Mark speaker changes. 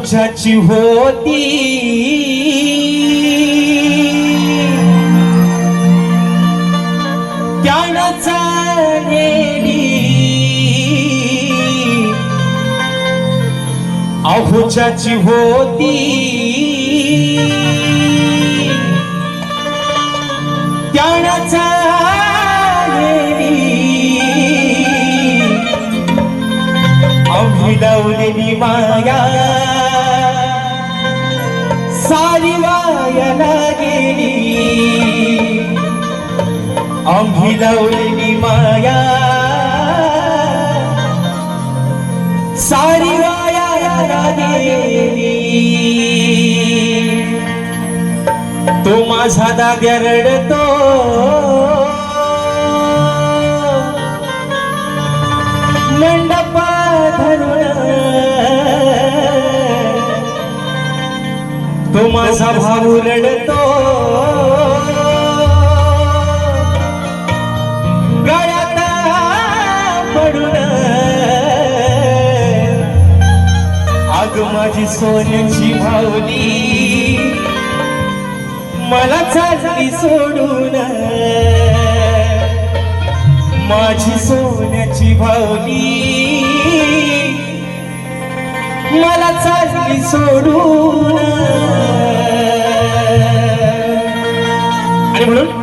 Speaker 1: अहुच्याची होती. त्यानं चालेली अहुच्याची होती. त्यानं आम्ही लावलेली माया. सारी वायाला गेली आम्ही लावलेली माया। सारी वायाला गेली तो माझा दाद्या रडतो। तो माझा भाऊ रडतो. गळ्यात पडून. आग माझी सोन्याची भावली मला चालली सोडून. माझी सोन्याची भावली मला चालली सोडून. आणि म्हणून